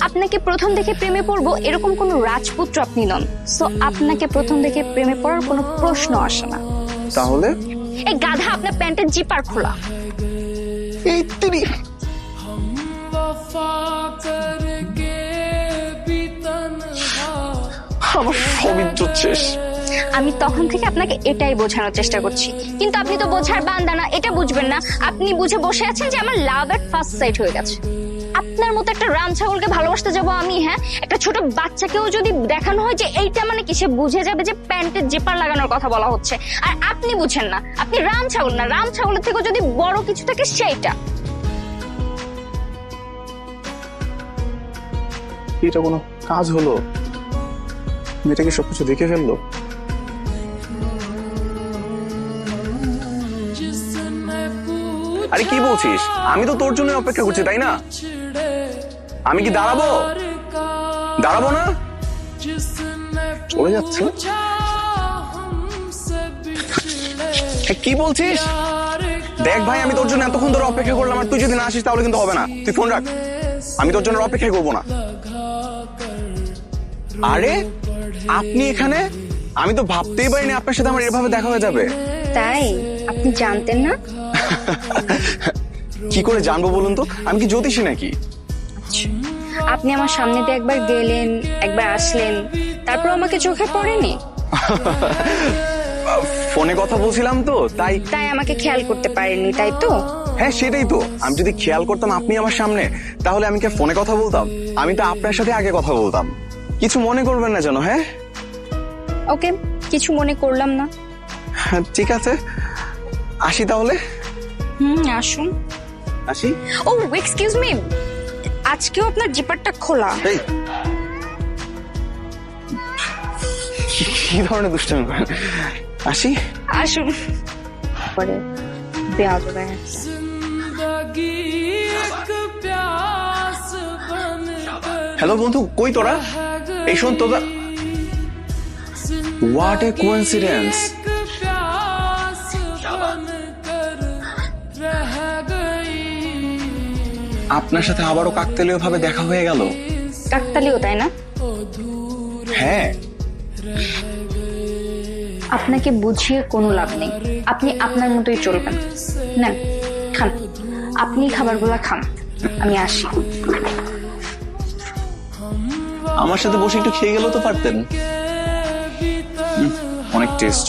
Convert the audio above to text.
আপনাকে প্রথম দেখে প্রেমে পড়ব এরকম কোনো রাজপুত্র আপনি নন। সো আপনাকে প্রথম দেখে প্রেমে পড়ার কোনো প্রশ্ন আসে না। তাহলে? এই গাধা আপনার প্যান্টের জিপার খোলা। এই তিরি আমার সব ইজ্জত শেষ। আমি তখন থেকে আপনাকে এটাই বোঝানোর চেষ্টা করছি। কিন্তু আপনি তো বোঝার বান্দা না, এটা বুঝবেন না। আপনি বুঝে বসে আছেন যে আমার লাভ এট ফার্স্ট সাইট হয়ে গেছে। আপনার মতো একটা রাম ছাগলকে ভালোবাসতে যাব আমি হ্যাঁ? একটা ছোট বাচ্চাকেও যদি দেখানো হয় যে এইটা মানে কি, সে বুঝে যাবে যে প্যান্টের জিপার লাগানোর কথা বলা হচ্ছে। আর আপনি বুঝেন না, আপনি রাম ছাগল না। রাম ছাগলের থেকেও যদি বড় কিছু থাকে, সেইটা। এটা কোনো কাজ হলো? মেয়েটা কি সবকিছু দেখে ফেলল? আরে কি বলছিস? আমি তো তোর জন্য অপেক্ষা করছি, তাই না? আমি কি দাঁড়াবো? দাঁড়াবো না? চলে যাচ্ছে? কি বলছিস? দেখ ভাই, আমি তোর জন্য এতক্ষণ ধরে অপেক্ষা করলাম আর তুই যদি না আসিস তাহলে কিন্তু হবে না। তুই ফোন রাখ। আমি তোর জন্য অপেক্ষা করব না। আরে, আপনি এখানে? আমি তো ভাবতেই পারিনি আপনার সাথে আমার এভাবে দেখা হয়ে যাবে। তাই? আপনি জানতেন না? কি করে জানব বলুন তো? আমি কি জ্যোতিষী নাকি? আপনি আমার সামনে দিয়ে একবার গেলেন একবার আসলেন তারপর আমাকে চোখে পড়েনি? ফোনে কথা বলছিলাম তো তাই তাই আমাকে খেয়াল করতে পারেনি তাই তো? হ্যাঁ সেটাই তো। আমি যদি খেয়াল করতাম আপনি আমার সামনে তাহলে আমি কি ফোনে কথা বলতাম? আমি তো আপনার সাথে আগে কথা বলতাম। কিছু মনে করবেন না যেন হ্যাঁ? ওকে কিছু মনে করলাম না। হ্যাঁ, ঠিক আছে। আসি তাহলে। হুম আসুন। আসি। ও এক্সকিউজ মি আজকেও আপনার জিপারটা খোলা। কি ধরনের দুষ্টামি আসি। আসুন। পরে বেয়াজ হয়ে হ্যালো বন্ধু কই তোরা? এই শোন তোরা হোয়াট এ কোইন্সিডেন্স আপনার সাথে আবারও কাকতালীয় ভাবে দেখা হয়ে গেল? কাকতালিও তাই না? হ্যাঁ। আপনাকে বুঝিয়ে কোনো লাভ নেই। আপনি আপনার মতোই চলবেন। নেন খান। আপনি খাবারগুলো খান। আমি আসি। আমার সাথে বসে একটু খেয়ে গেলেও তো পারতেন। অনেক টেস্ট